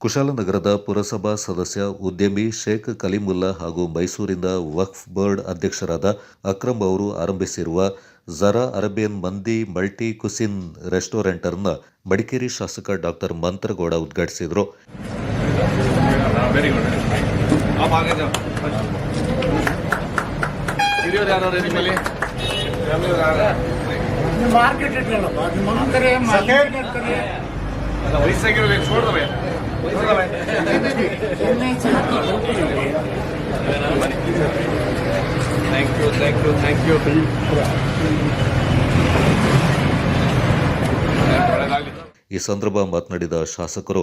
ಕುಶಾಲನಗರದ ಪುರಸಭಾ ಸದಸ್ಯ ಉದ್ಯಮಿ ಶೇಖ್ ಕಲಿಮುಲ್ಲಾ ಹಾಗೂ ಮೈಸೂರಿನ ವಕ್ಫ್ ಬರ್ಡ್ ಅಧ್ಯಕ್ಷರಾದ ಅಕ್ರಮ್ ಅವರು ಆರಂಭಿಸಿರುವ Zara Arabian mandi multi cuisine ರೆಸ್ಟೋರೆಂಟರ್ನ ಮಡಿಕೇರಿ ಶಾಸಕ ಡಾಕ್ಟರ್ ಮಂತ್ರಗೌಡ ಉದ್ಘಾಟಿಸಿದರು. ಮಾರ್ಕೆಟ್ ಈ ಸಂದರ್ಭ ಮಾತನಾಡಿದ ಶಾಸಕರು,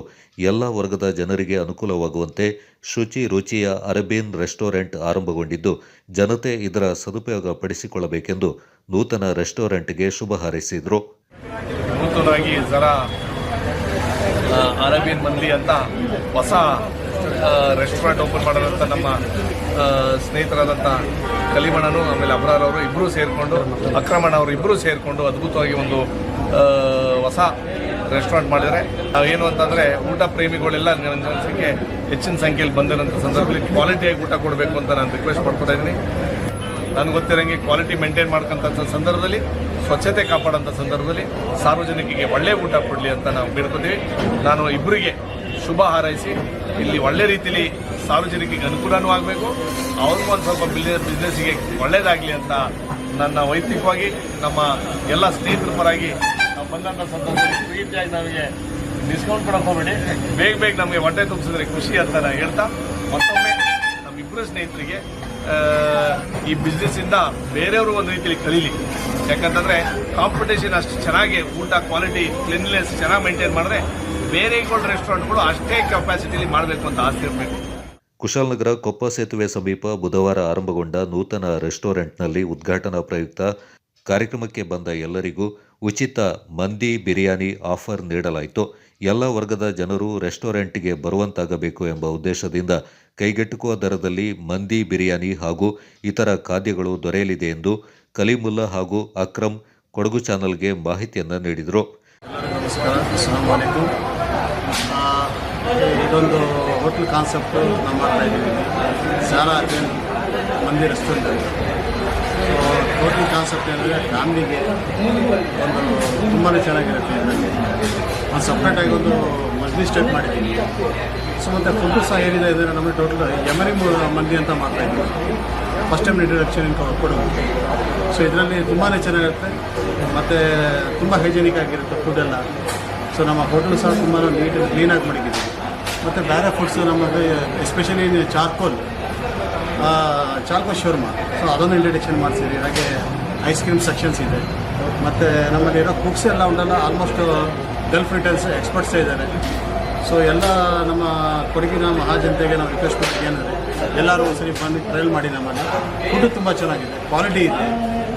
ಎಲ್ಲ ವರ್ಗದ ಜನರಿಗೆ ಅನುಕೂಲವಾಗುವಂತೆ ಶುಚಿ ರುಚಿಯ ಅರೇಬಿಯನ್ ರೆಸ್ಟೋರೆಂಟ್ ಆರಂಭಗೊಂಡಿದ್ದು, ಜನತೆ ಇದರ ಸದುಪಯೋಗ ಪಡಿಸಿಕೊಳ್ಳಬೇಕೆಂದು ನೂತನ ರೆಸ್ಟೋರೆಂಟ್ಗೆ ಶುಭ ಹಾರೈಸಿದರು. ಅರೇಬಿಯನ್ ಮಂದಿ ಅಂತ ಹೊಸ ರೆಸ್ಟೋರೆಂಟ್ ಓಪನ್ ಮಾಡೋದಂತ ನಮ್ಮ ಸ್ನೇಹಿತರಾದಂಥ ಕಲಿಮಣನು, ಆಮೇಲೆ ಅಬ್ರಾರ್ ಅವರು ಇಬ್ಬರೂ ಸೇರಿಕೊಂಡು ಅಕ್ರಮಣ ಅವರು ಇಬ್ಬರೂ ಸೇರಿಕೊಂಡು ಅದ್ಭುತವಾಗಿ ಒಂದು ಹೊಸ ರೆಸ್ಟೋರೆಂಟ್ ಮಾಡಿದರೆ ಏನು ಅಂತಂದರೆ ಊಟ ಪ್ರೇಮಿಗಳೆಲ್ಲ ನನ್ನ ಹೆಚ್ಚಿನ ಸಂಖ್ಯೆಯಲ್ಲಿ ಬಂದಿರೋಂಥ ಸಂದರ್ಭದಲ್ಲಿ ಕ್ವಾಲಿಟಿಯಾಗಿ ಊಟ ಕೊಡಬೇಕು ಅಂತ ನಾನು ರಿಕ್ವೆಸ್ಟ್ ಮಾಡ್ಕೊತಾ ಇದ್ದೀನಿ. ನನಗೆ ಗೊತ್ತಿರೋಂಗೆ ಕ್ವಾಲಿಟಿ ಮೇಂಟೈನ್ ಮಾಡ್ಕೊಂಥ ಸಂದರ್ಭದಲ್ಲಿ ಸ್ವಚ್ಛತೆ ಕಾಪಾಡೋಂಥ ಸಂದರ್ಭದಲ್ಲಿ ಸಾರ್ವಜನಿಕರಿಗೆ ಒಳ್ಳೆ ಊಟ ಕೊಡಲಿ ಅಂತ ನಾವು ಬೇಡ್ಕೋತೀವಿ. ನಾನು ಇಬ್ಬರಿಗೆ ಶುಭ ಹಾರೈಸಿ, ಇಲ್ಲಿ ಒಳ್ಳೆ ರೀತಿಯಲ್ಲಿ ಸಾರ್ವಜನಿಕರಿಗೆ ಅನುಕೂಲನೂ ಆಗಬೇಕು, ಅವ್ರಿಗೂ ಒಂದು ಸ್ವಲ್ಪ ಬಿಸ್ನೆಸ್ ಬಿಸ್ನೆಸ್ಸಿಗೆ ಒಳ್ಳೇದಾಗಲಿ ಅಂತ ನನ್ನ ವೈಯಕ್ತಿಕವಾಗಿ ನಮ್ಮ ಎಲ್ಲ ಸ್ನೇಹಿತರ ಪರಾಗಿ ನಾವು ಬಂದಂಥ ಸಂದರ್ಭದಲ್ಲಿ ಪ್ರೀತಿಯಾಗಿ ನಮಗೆ ಡಿಸ್ಕೌಂಟ್ ಕೊಡೋಕೆ ಹೋಗಬೇಡಿ. ಬೇಗ ಬೇಗ ನಮಗೆ ಹೊಟ್ಟೆ ತುಂಬಿಸಿದ್ರೆ ಖುಷಿ ಅಂತ ನಾನು ಹೇಳ್ತಾ, ಮತ್ತೊಮ್ಮೆ ನಮ್ಮಿಬ್ಬರು ಸ್ನೇಹಿತರಿಗೆ ಈ ಬಿಸ್ನೆಸ್ಸಿಂದ ಬೇರೆಯವರು ಒಂದು ರೀತಿಯಲ್ಲಿ ಕಲೀಲಿ. ಯಾಕಂತಂದರೆ ಕಾಂಪಿಟೇಷನ್ ಅಷ್ಟು ಚೆನ್ನಾಗಿ, ಊಟ ಕ್ವಾಲಿಟಿ ಕ್ಲೀನ್ನೆಸ್ ಚೆನ್ನಾಗಿ ಮೇಂಟೈನ್ ಮಾಡಿದ್ರೆ ಬೇರೆ ರೆಸ್ಟೋರೆಂಟ್ಗಳು ಅಷ್ಟೇ ಕೆಪಾಸಿಟಿಲಿ ಮಾಡಬೇಕು ಅಂತ ಆಸೆ ಇರಬೇಕು. ಕುಶಾಲನಗರ ಕೊಪ್ಪ ಸೇತುವೆ ಸಮೀಪ ಬುಧವಾರ ಆರಂಭಗೊಂಡ ನೂತನ ರೆಸ್ಟೋರೆಂಟ್ನಲ್ಲಿ ಉದ್ಘಾಟನಾ ಪ್ರಯುಕ್ತ ಕಾರ್ಯಕ್ರಮಕ್ಕೆ ಬಂದ ಎಲ್ಲರಿಗೂ ಉಚಿತ ಮಂದಿ ಬಿರಿಯಾನಿ ಆಫರ್ ನೀಡಲಾಯಿತು. ಎಲ್ಲ ವರ್ಗದ ಜನರು ರೆಸ್ಟೋರೆಂಟ್ಗೆ ಬರುವಂತಾಗಬೇಕು ಎಂಬ ಉದ್ದೇಶದಿಂದ ಕೈಗೆಟುಕುವ ದರದಲ್ಲಿ ಮಂದಿ ಬಿರಿಯಾನಿ ಹಾಗೂ ಇತರ ಖಾದ್ಯಗಳು ದೊರೆಯಲಿದೆ ಎಂದು ಕಲಿಮುಲ್ಲಾ ಹಾಗೂ ಅಕ್ರಮ್ ಕೊಡಗು ಚಾನಲ್ಗೆ ಮಾಹಿತಿಯನ್ನು ನೀಡಿದರು. ಇದೊಂದು ಹೋಟ್ಲ್ ಕಾನ್ಸೆಪ್ಟು ನಾವು ಮಾಡ್ತಾ ಇದ್ದೀವಿ. ಸಾರಾ ಅರ್ಜೆಂಟ್ ಮಂದಿ ರೆಸ್ಟೋರೆಂಟ್ ಹೋಟ್ಲ್ ಕಾನ್ಸೆಪ್ಟ್ ಏನಂದರೆ ಫ್ಯಾಮ್ಲಿಗೆ ಒಂದು ತುಂಬಾ ಚೆನ್ನಾಗಿರುತ್ತೆ. ಇದರಲ್ಲಿ ಒಂದು ಸಪ್ರೇಟಾಗಿ ಒಂದು ಮಜ್ಲಿ ಸ್ಟೆಪ್ ಮಾಡಿದ್ದೀನಿ. ಸೊ ಮತ್ತು ಫುಡ್ಡು ಸಹ ಏನಿದೆ ಅಂದರೆ ನಮಗೆ ಟೋಟಲ್ ಎಮರಿ ಮಂದಿ ಅಂತ ಮಾಡ್ತಾ ಇದ್ದೀವಿ. ಫಸ್ಟ್ ಟೈಮ್ ಇಂಟ್ರಡಕ್ಷನ್ ಕೊಡೋದು ಸೊ ಇದರಲ್ಲಿ ತುಂಬಾ ಚೆನ್ನಾಗಿರುತ್ತೆ. ಮತ್ತು ತುಂಬ ಹೈಜೆನಿಕ್ ಆಗಿರುತ್ತೆ ಫುಡ್ಡೆಲ್ಲ ಸೊ ನಮ್ಮ ಹೋಟೆಲ್ ಸಹ ತುಂಬ ನೀಟ್ ಕ್ಲೀನಾಗಿ ಮಾಡಿದ್ದೀವಿ. ಮತ್ತು ಬೇರೆ ಫುಡ್ಸ್ ನಮ್ಮದು especially charcoal charcoal shawarma so ಅದೊಂದು ಇಂಟ್ರಡಕ್ಷನ್ ಮಾಡ್ತೀವಿ ಹಾಗೆ ಐಸ್ ಕ್ರೀಮ್ ಸೆಕ್ಷನ್ಸ್ ಇದೆ. ಮತ್ತು ನಮ್ಮಲ್ಲಿರೋ ಕುಕ್ಸ್ ಎಲ್ಲ ಉಂಟಲ್ಲ ಆಲ್ಮೋಸ್ಟ್ ಗಲ್ಫ್ ರಿಟೇಲ್ಸ್ ಎಕ್ಸ್ಪರ್ಟ್ಸೇ ಇದ್ದಾರೆ. ಸೊ ಎಲ್ಲ ನಮ್ಮ ಕೊಡಗಿನ ಮಹಾಜನತೆಗೆ ನಾವು ರಿಕ್ವೆಸ್ಟ್ ಮಾಡೋದು ಏನಂದರೆ, ಎಲ್ಲರೂ ಒಂದ್ಸರಿ ಬಂದು ಟ್ರಯಲ್ ಮಾಡಿ ನಮ್ಮಲ್ಲಿ. ಫುಡ್ ತುಂಬ ಚೆನ್ನಾಗಿದೆ ಕ್ವಾಲಿಟಿ ಇದೆ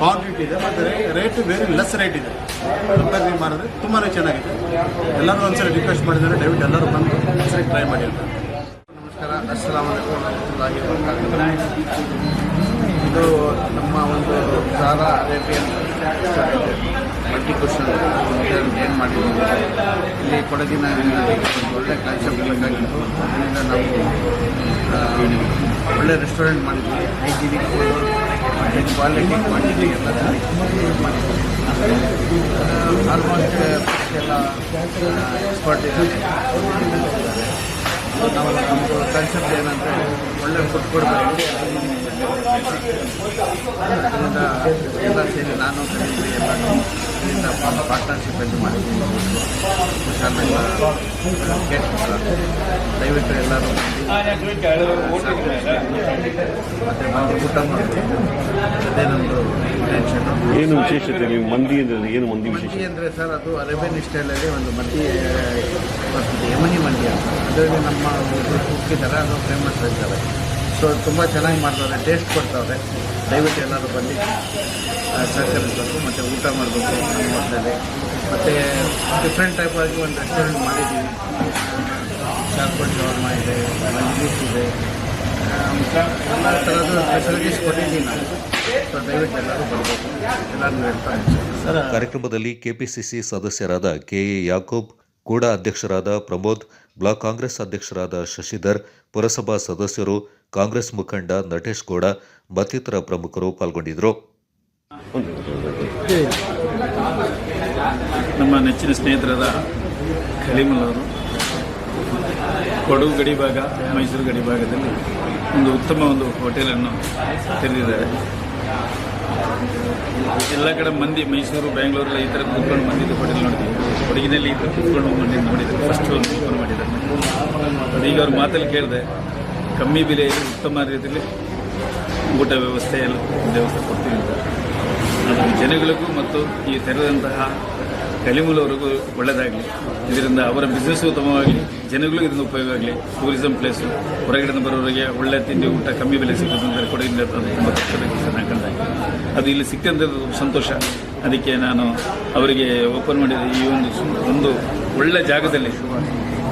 ಕ್ವಾಂಟಿಟಿ ಇದೆ, ಮತ್ತು ರೇಟ್ ವೆರಿ ಲೆಸ್ ರೇಟ್ ಇದೆ. ಕಂಪೇರ್ ಮಾಡಿದ್ರೆ ತುಂಬಾ ಚೆನ್ನಾಗಿದೆ. ಎಲ್ಲರೂ ಒಂದ್ಸರಿ ರಿಕ್ವೆಸ್ಟ್ ಮಾಡಿದರೆ ದಯವಿಟ್ಟು ಎಲ್ಲರೂ ಬಂದು ಒಂದ್ಸರಿ ಟ್ರೈ ಮಾಡಿ ಅಂತ. ನಮಸ್ಕಾರ ವಬರಕಾತುಹು. ಇದು ನಮ್ಮ ಒಂದು ಸಾರಾ ಅರೇಬಿಯನ್ ಮಲ್ಟಿ ಕ್ವಶನ್ ಏನು ಮಾಡಿದ್ದೀವಿ ಇಲ್ಲಿ ಕೊಡಗಿನ ಒಳ್ಳೆ ಕಾನ್ಸೆಪ್ಟ್ ಬೇಕಾಗಿತ್ತು ಅದರಿಂದ ನಾವು ಒಳ್ಳೆ ರೆಸ್ಟೋರೆಂಟ್ ಮಾಡಿದ್ವಿ ಹೈಜಿನಿಕ್ ಫುಡ್ ಕ್ವಾಲಿಟಿ ಕ್ವಾಂಟಿಟಿ ಎಲ್ಲ ಆಲ್ಮೋಸ್ಟ್ ಎಲ್ಲ ಎಕ್ಸ್ಪರ್ಟ್ ಇದೆ ನಾವು ನಮ್ಮದು ಕಾನ್ಸೆಪ್ಟ್ ಏನಂದರೆ ಒಳ್ಳೆ ಫುಡ್ ಕೊಡಬೇಕು ಎಲ್ಲ ಸೇರಿ ನಾನು ಎಲ್ಲ ಇದರಿಂದ ಪಾರ್ಟ್ನರ್ಶಿಪ್ ಎಂದು ಗೇಟ್ ದಯವಿಟ್ಟು ಎಲ್ಲರೂ ಮತ್ತು ನಾವು ಊಟ ಮಾಡ್ತೀವಿ ಅದೇ ನಮ್ಮದು ಇಂಟೆನ್ಷನ್ ಏನು ವಿಶೇಷತೆ ನೀವು ಮಂದಿ ಅಂದ್ರೆ ಏನು ಮಂದಿ ವಿಶೇಷ ಅಂದರೆ ಸರ್ ಅದು ಅರೇಬಿಯನ್ ಸ್ಟೈಲಲ್ಲಿ ಒಂದು ಮಂದಿ ಬರ್ತದೆ ಯಮನಿ ಮಂಡಿ ಅಂತ. ಅದರಲ್ಲಿ ನಮ್ಮ ಕುಕ್ಕಿದ್ದಾರೆ ಅದು ಫೇಮಸ್ ಇದ್ದಾರೆ ಸೊ ತುಂಬ ಚೆನ್ನಾಗಿ ಮಾಡ್ತಾರೆ ಟೇಸ್ಟ್ ಕೊಡ್ತಾರೆ. ದಯವಿಟ್ಟು ಎಲ್ಲರೂ ಬಂದು ಸಹಕರಿಸಬೇಕು, ಮತ್ತು ಊಟ ಮಾಡಬೇಕು ನಮ್ಮ ಹೋಟ್ಲಲ್ಲಿ. ಮತ್ತು ಡಿಫ್ರೆಂಟ್ ಟೈಪ್ ಆಗಿ ಒಂದು ರೆಸ್ಟೋರೆಂಟ್ ಮಾಡಿದ್ದೀವಿ. ಚಾರ್ಕೋಲ್ ಶವರ್ಮ ಇದೆ ಮಂಜೀಸ್ ಇದೆ. ಎಲ್ಲ ಥರದ ಫೆಸಿಲಿಟೀಸ್ ಕೊಟ್ಟಿದ್ದೀವಿ ನಾವು. ಸೊ ದಯವಿಟ್ಟು ಎಲ್ಲರೂ ಬರಬೇಕು ಎಲ್ಲರೂ ಹೇಳ್ತಾ ಸರ್ ಕಾರ್ಯಕ್ರಮದಲ್ಲಿ ಕೆಪಿಸಿಸಿ ಸದಸ್ಯರಾದ ಕೆಎ ಯಾಕೂಬ್, ಕೂಡ ಅಧ್ಯಕ್ಷರಾದ ಪ್ರಮೋದ್, ಬ್ಲಾಕ್ ಕಾಂಗ್ರೆಸ್ ಅಧ್ಯಕ್ಷರಾದ ಶಶಿಧರ್ ಪುರಸಭಾ ಸದಸ್ಯರು, ಕಾಂಗ್ರೆಸ್ ಮುಖಂಡ ನಟೇಶ್ ಗೌಡ, ಮತ್ತಿತರ ಪ್ರಮುಖರು ಪಾಲ್ಗೊಂಡಿದ್ದರು. ನಮ್ಮ ನೆಚ್ಚಿನ ಸ್ನೇಹಿತರಾದ ಕಲಿಮಲ್ ಅವರು, ಕೊಡಗು ಗಡಿ ಭಾಗ, ಮೈಸೂರು ಗಡಿ ಭಾಗದಲ್ಲಿ ಒಂದು ಉತ್ತಮ ಒಂದು ಹೋಟೆಲನ್ನು ತೆರೆದಿದ್ದಾರೆ. ಎಲ್ಲ ಕಡೆ ಮಂದಿ ಮೈಸೂರು ಬೆಂಗಳೂರಲ್ಲಿ ಈ ಥರ ಕೂತ್ಕೊಂಡು ಬಂದಿದ್ದು ಹೋಟೆಲ್ ನೋಡಿದ್ವಿ. ಕೊಡಗಿನಲ್ಲಿ ಈ ಥರ ಕೂತ್ಕೊಂಡು ಬಂದಿದ್ದು ನೋಡಿದ್ರು ಫಸ್ಟ್ ಒಂದು ಓಪನ್ ಮಾಡಿದ್ದಾರೆ ಈಗ ಅವ್ರ ಮಾತಲ್ಲಿ ಕೇಳಿದೆ, ಕಮ್ಮಿ ಬೆಲೆಯಲ್ಲಿ ಉತ್ತಮ ರೀತಿಯಲ್ಲಿ ಊಟ ವ್ಯವಸ್ಥೆ ಎಲ್ಲ ವ್ಯವಸ್ಥೆ ಕೊಡ್ತೀವಿ ಅಂತ. ಜನಗಳಿಗೂ ಮತ್ತು ಈ ತೆರೆದಂತಹ ಕಲಿಮೂಲವರೆಗೂ ಒಳ್ಳೆಯದಾಗಲಿ. ಇದರಿಂದ ಅವರ ಬಿಸ್ನೆಸ್ ಉತ್ತಮವಾಗಲಿ, ಜನಗಳಿಗೂ ಇದರಿಂದ ಉಪಯೋಗ ಆಗಲಿ. ಟೂರಿಸಂ ಪ್ಲೇಸು ಹೊರಗಡೆ ಬರೋರಿಗೆ ಒಳ್ಳೆ ತಿಂಡಿ, ಊಟ, ಕಮ್ಮಿ ಬೆಲೆ ಸಿಗುತ್ತೆ ಅಂತ ಕೊಡಗಿನ ತುಂಬ ಕಂಡಾಗ ಅದು ಇಲ್ಲಿ ಸಿಕ್ಕಂತಿರೋದು ಸಂತೋಷ. ಅದಕ್ಕೆ ನಾನು ಅವರಿಗೆ ಓಪನ್ ಮಾಡಿದ ಈ ಒಂದು ಒಂದು ಒಳ್ಳೆ ಜಾಗದಲ್ಲಿ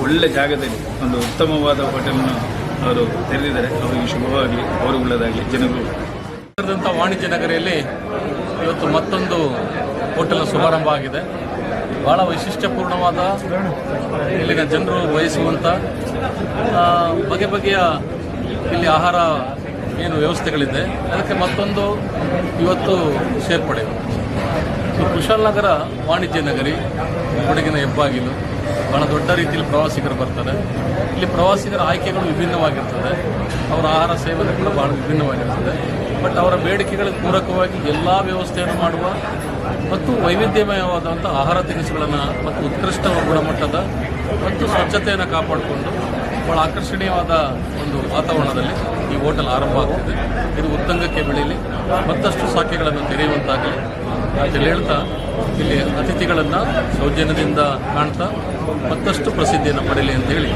ಒಳ್ಳೆ ಜಾಗದಲ್ಲಿ ಒಂದು ಉತ್ತಮವಾದ ಹೋಟೆಲ್ನ ಅವರು ತೆರೆದಿದ್ದಾರೆ. ಅವರಿಗೆ ಶುಭವಾಗಲಿ, ಅವರು ಒಳ್ಳೆಯದಾಗಲಿ ಜನಗಳು. ವಾಣಿಜ್ಯ ನಗರಿಯಲ್ಲಿ ಇವತ್ತು ಮತ್ತೊಂದು ಹೋಟೆಲ್ ಶುಭಾರಂಭ ಆಗಿದೆ. ಬಹಳ ವೈಶಿಷ್ಟ್ಯಪೂರ್ಣವಾದ ಇಲ್ಲಿನ ಜನರು ಬಯಸುವಂಥ ಬಗೆ ಬಗೆಯ ಇಲ್ಲಿ ಆಹಾರ ಏನು ವ್ಯವಸ್ಥೆಗಳಿದೆ, ಅದಕ್ಕೆ ಮತ್ತೊಂದು ಇವತ್ತು ಸೇರ್ಪಡೆ ಕುಶಾಲ್ ನಗರ ವಾಣಿಜ್ಯ ನಗರಿ ಕೊಡಗಿನ ಹೆಬ್ಬಾಗಿಲು, ಬಹಳ ದೊಡ್ಡ ರೀತಿಯಲ್ಲಿ ಪ್ರವಾಸಿಗರು ಬರ್ತಾರೆ. ಇಲ್ಲಿ ಪ್ರವಾಸಿಗರ ಆಯ್ಕೆಗಳು ವಿಭಿನ್ನವಾಗಿರ್ತದೆ. ಅವರ ಆಹಾರ ಸೇವನೆ ಕೂಡ ಬಹಳ ವಿಭಿನ್ನವಾಗಿರ್ತದೆ. ಬಟ್ ಅವರ ಬೇಡಿಕೆಗಳಿಗೆ ಪೂರಕವಾಗಿ ಎಲ್ಲ ವ್ಯವಸ್ಥೆಯನ್ನು ಮಾಡುವ ಮತ್ತು ವೈವಿಧ್ಯಮಯವಾದಂಥ ಆಹಾರ ತಿನಿಸುಗಳನ್ನು ಮತ್ತು ಉತ್ಕೃಷ್ಟ ಗುಣಮಟ್ಟದ ಮತ್ತು ಸ್ವಚ್ಛತೆಯನ್ನು ಕಾಪಾಡಿಕೊಂಡು ಬಹಳ ಆಕರ್ಷಣೀಯವಾದ ಒಂದು ವಾತಾವರಣದಲ್ಲಿ ಈ ಹೋಟೆಲ್ ಆರಂಭ ಆಗ್ತಿದೆ. ಇದು ಉತ್ತಂಗಕ್ಕೆ ಬೆಳೀಲಿ. ಮತ್ತಷ್ಟು ಶಾಖೆಗಳನ್ನು ತೆರೆಯುವಂತಾಗಲಿ. ಅಂತೇಳಿ ಹೇಳ್ತಾ, ಇಲ್ಲಿ ಅತಿಥಿಗಳನ್ನು ಸೌಜನ್ಯದಿಂದ ಕಾಣ್ತಾ, ಮತ್ತಷ್ಟು ಪ್ರಸಿದ್ಧಿಯನ್ನು ಪಡೆಯಲಿ ಅಂತ ಹೇಳಿ.